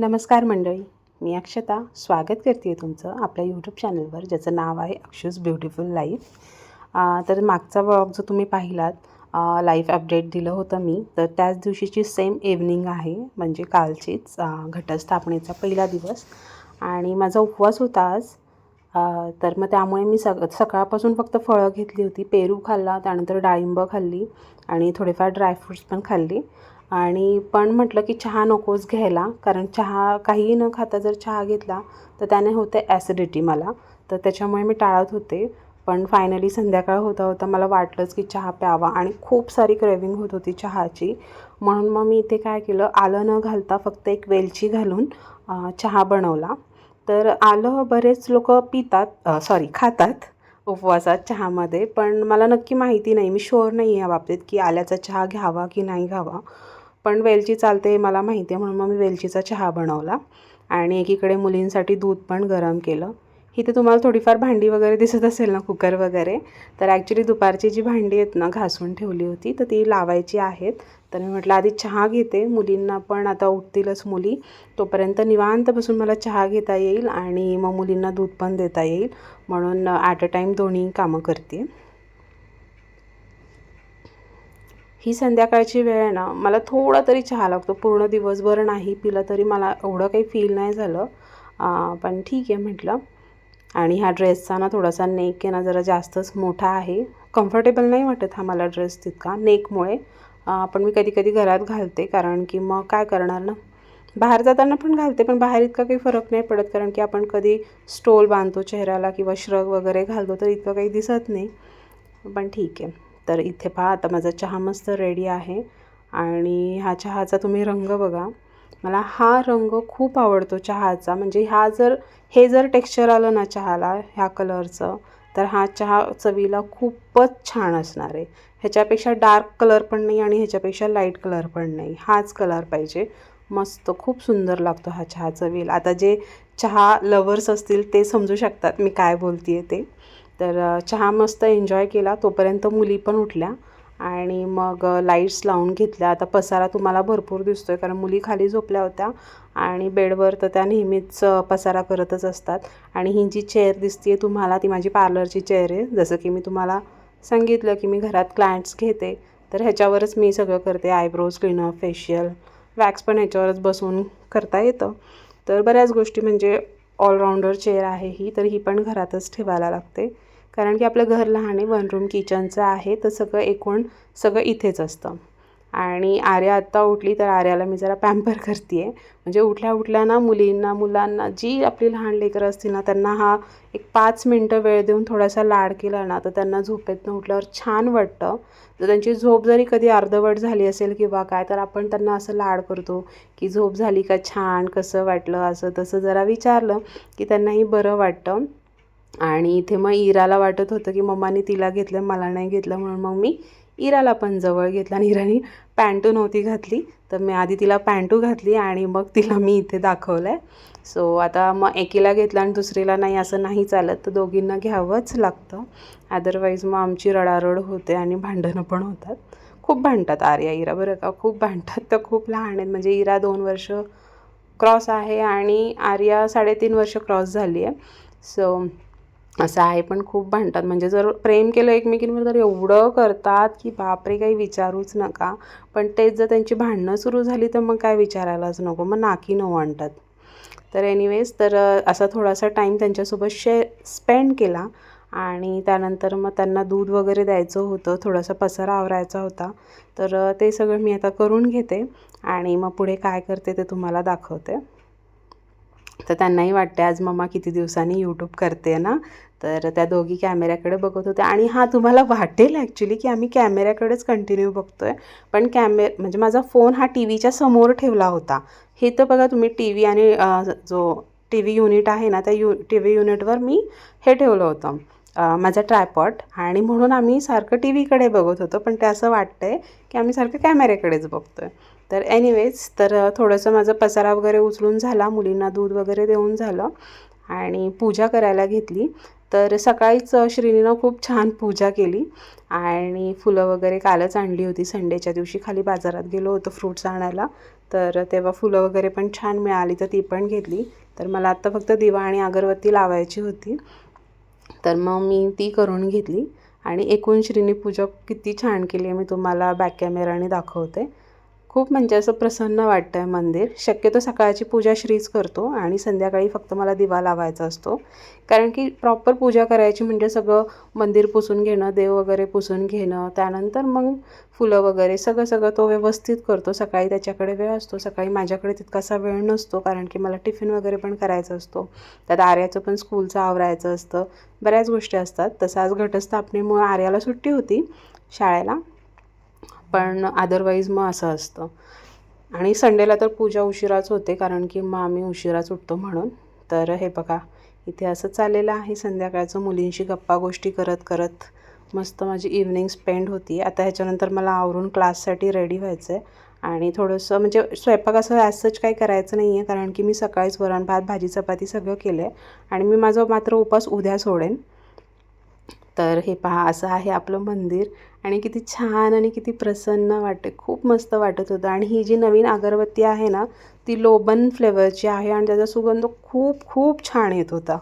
नमस्कार मंडळी. मी अक्षता स्वागत करते आहे तुमचं आपल्या यूट्यूब चॅनलवर ज्याचं नाव आहे अक्षूज ब्युटिफुल लाईफ तर मागचा ब्लॉग जो तुम्ही पाहिलात लाईफ अपडेट दिलं होतं मी तर त्याच दिवशीची सेम इव्हनिंग आहे म्हणजे कालचीच घटस्थापनेचा पहिला दिवस. आणि माझा उपवास होता आज तर मग त्यामुळे मी सग सकाळपासून फक्त फळं घेतली होती पेरू खाल्ला त्यानंतर डाळिंब खाल्ली आणि थोडेफार ड्रायफ्रूट्स पण खाल्ली. आणि पण म्हटलं की चहा नकोच घ्यायला कारण चहा काहीही न खाता जर चहा घेतला तर त्याने होते ॲसिडिटी मला. तर त्याच्यामुळे मी टाळत होते. पण फायनली संध्याकाळ होता होता मला वाटलंच की चहा प्यावा आणि खूप सारी क्रेविंग होत होती चहाची. म्हणून मग मी इथे काय केलं आलं न घालता फक्त एक वेलची घालून चहा बनवला. तर आलं बरेच लोक पितात सॉरी खातात उपवासात चहामध्ये पण मला नक्की माहिती नाही. मी शुअर नाही आहे या बाबतीत की आल्याचा चहा घ्यावा की नाही घ्यावा. पण वेलची चालते मला माहिती आहे म्हणून मग मी वेलचीचा चहा बनवला. आणि एकीकडे मुलींसाठी दूध पण गरम केलं. इथे तुम्हाला थोडीफार भांडी वगैरे दिसत असेल ना कुकर वगैरे. तर ॲक्च्युली दुपारची जी भांडी आहेत ना घासून ठेवली होती तर ती लावायची आहेत. तर मी म्हटलं आधी चहा घेते. मुलींना पण आता उठतीलच मुली. तोपर्यंत निवांत बसून मला चहा घेता येईल आणि मग मुलींना दूध पण देता येईल. म्हणून ॲट अ टाईम दोन्ही कामं करते ही संध्याकाळची वेळ आहे ना मला थोडा तरी चहा लागतो. पूर्ण दिवसभर नाही पिलं तरी मला एवढं काही फील नाही झालं. पण ठीक आहे म्हटलं. आणि ह्या ड्रेसचा ना थोडासा नेक आहे ना जरा जास्तच मोठा आहे. कम्फर्टेबल नाही वाटत हा मला ड्रेस तितका नेकमुळे पण मी कधी कधी घरात घालते कारण की मग काय करणार ना? बाहेर जाताना पण घालते पण बाहेर इतका काही फरक नाही पडत कारण की आपण कधी स्टोल बांधतो चेहऱ्याला किंवा श्रग वगैरे घालतो तर इतकं काही दिसत नाही. पण ठीक आहे. तर इथे पहा आता माझा चहा मस्त रेडी आहे. आणि हा चहाचा तुम्ही रंग बघा. मला हा रंग खूप आवडतो चहाचा. म्हणजे हा जर हे जर टेक्स्चर आलं ना चहाला ह्या कलरचं तर हा चहा चवीला खूपच छान असणार आहे. ह्याच्यापेक्षा डार्क कलर पण नाही आणि ह्याच्यापेक्षा लाइट कलर पण नाही. हाच कलर पाहिजे. मस्त खूप सुंदर लागतो हा चहा चवीला. आता जे चहा लवर्स असतील ते समजू शकतात मी काय बोलते आहे ते. तर चहा मस्त एन्जॉय केला. तोपर्यंत मुली पण उठल्या आणि मग लाईट्स लावून घेतल्या. आता पसारा तुम्हाला भरपूर दिसतोय कारण मुली खाली झोपल्या होत्या आणि बेडवर तर त्या नेहमीच पसारा करतच असतात. आणि ही जी चेअर दिसते तुम्हाला ती माझी पार्लरची चेअर आहे. जसं की मी तुम्हाला सांगितलं की मी घरात क्लायंट्स घेते तर ह्याच्यावरच मी सगळं करते. आयब्रोज क्लिनर फेशियल वॅक्स पण ह्याच्यावरच बसून करता येतं. तर बऱ्याच गोष्टी म्हणजे ऑलराऊंडर चेअर आहे ही तर ही पण घरातच ठेवायला लागते. कारण की आपलं घर लहान आहे वन रूम किचनचं आहे तर सगळं एकूण सगळं इथेच असतं. आणि आर्या आत्ता उठली तर आर्याला मी जरा पॅम्पर करते आहे म्हणजे उठल्या उठल्या ना मुलींना मुलांना जी आपली लहान लेकरं असतील ना त्यांना हा एक पाच मिनटं वेळ देऊन थोडासा लाड केला ना तर त्यांना झोपेतनं उठल्यावर छान वाटतं. जर त्यांची झोप जरी कधी अर्धवट झाली असेल किंवा काय तर आपण त्यांना असं लाड करतो की झोप झाली का छान कसं वाटलं असं तसं जरा विचारलं की त्यांनाही बरं वाटतं. आणि इथे मग इराला वाटत होतं की मम्माने तिला घेतलं मला नाही घेतलं म्हणून मग मी इराला पण जवळ घेतला आणि इराने पॅन्टू नव्हती घातली. तर मी आधी तिला पॅन्टू घातली आणि मग तिला मी इथे दाखवलं आहे सो आता मग एकीला घेतलं आणि दुसरीला नाही असं नाही चालत. तर दोघींना घ्यावंच लागतं. अदरवाईज मग आमची रडारड होते आणि भांडणं पण होतात. खूप भांडतात आर्या इरा बरं का? खूप भांडतात. तर खूप लहान आहेत. म्हणजे इरा दोन वर्ष क्रॉस आहे आणि आर्या साडेतीन वर्ष क्रॉस झाली आहे. सो असं आहे पण खूप भांडतात. म्हणजे जर प्रेम केलं एकमेकींवर तर एवढं करतात की बापरे काही विचारूच नका. पण तेच जर त्यांची भांडणं सुरू झाली तर मग काय विचारायलाच नको. मग नाकी न आणतात. तर एनिवेज तर असा थोडासा टाईम त्यांच्यासोबत शे स्पेंड केला. आणि त्यानंतर मग त्यांना दूध वगैरे द्यायचं होतं. थोडासा पसारा आवरायचा होता. तर ते सगळं मी आता करून घेते. आणि मग पुढे काय करते ते तुम्हाला दाखवते. तर त्यांनाही वाटते आज मम्मा किती दिवसांनी यूट्यूब करते ना? तर त्या दोघी कॅमेऱ्याकडे बघत होत्या आणि हा तुम्हाला वाटेल ॲक्च्युली की आम्ही कॅमेऱ्याकडेच कंटिन्यू बघतो आहे पण कॅमे म्हणजे माझा फोन हा टी व्हीच्या समोर ठेवला होता. हे तर बघा तुम्ही टी व्ही आणि जो टी व्ही युनिट आहे ना त्या यु टी व्ही युनिटवर मी हे ठेवलं होतं. माझा ट्रायपॉट आणि म्हणून आम्ही सारखं टी व्हीकडे बघत होतो. पण ते असं वाटतं आहे की आम्ही सारखं कॅमेऱ्याकडेच बघतो आहे तर एनिवेज तर थोडंसं माझं पसारा वगैरे उचलून झाला मुलींना दूध वगैरे देऊन झालं आणि पूजा करायला घेतली. तर सकाळीच श्रीनीनं खूप छान पूजा केली आणि फुलं वगैरे कालच आणली होती. संडेच्या दिवशी खाली बाजारात गेलो होतो फ्रूट्स आणायला. तर तेव्हा फुलं वगैरे पण छान मिळाली तर ती पण घेतली. तर मला आत्ता फक्त दिवा आणि अगरबत्ती लावायची होती. तर मग मी ती करून घेतली आणि एकूण श्रीनी पूजा किती छान केली आहे मी तुम्हाला बॅक कॅमेराने दाखवते. खूप म्हणजे असं प्रसन्न वाटतं आहे मंदिर. शक्यतो सकाळची पूजा श्रीच करतो आणि संध्याकाळी फक्त मला दिवा लावायचा असतो. कारण की प्रॉपर पूजा करायची म्हणजे सगळं मंदिर पुसून घेणं देव वगैरे पुसून घेणं त्यानंतर मग फुलं वगैरे सगळं सगळं तो व्यवस्थित करतो. सकाळी त्याच्याकडे वेळ असतो सकाळी माझ्याकडे तितकासा वेळ नसतो कारण की मला टिफिन वगैरे पण करायचा असतो. त्यात आर्याचं पण स्कूलचं आवरायचं असतं. बऱ्याच गोष्टी असतात. तसं आज घटस्थापनेमुळे आर्याला सुट्टी होती शाळेला. पण अदरवाईज मग असं असतं. आणि संडेला तर पूजा उशिराच होते कारण की मग आम्ही उशिराच उठतो म्हणून. तर हे बघा इथे असं चाललेलं आहे संध्याकाळचं. मुलींशी गप्पा गोष्टी करत करत मस्त माझी इव्हनिंग स्पेंड होती. आता ह्याच्यानंतर मला आवरून क्लाससाठी रेडी व्हायचं आहे आणि थोडंसं म्हणजे स्वयंपाक असं ॲज सच काही करायचं नाही आहे कारण की मी सकाळीच वरण भात भाजी चपाती सगळं केलं आहे आणि मी माझं मात्र उपास उद्या सोडेन. तर हे पहा असं आहे आपलं मंदिर. आणि किती छान आणि किती प्रसन्न वाटते. खूप मस्त वाटत होतं. आणि ही जी नवीन अगरबत्ती आहे ना ती लोबन फ्लेवरची आहे आणि त्याचा सुगंध खूप खूप छान येत होता.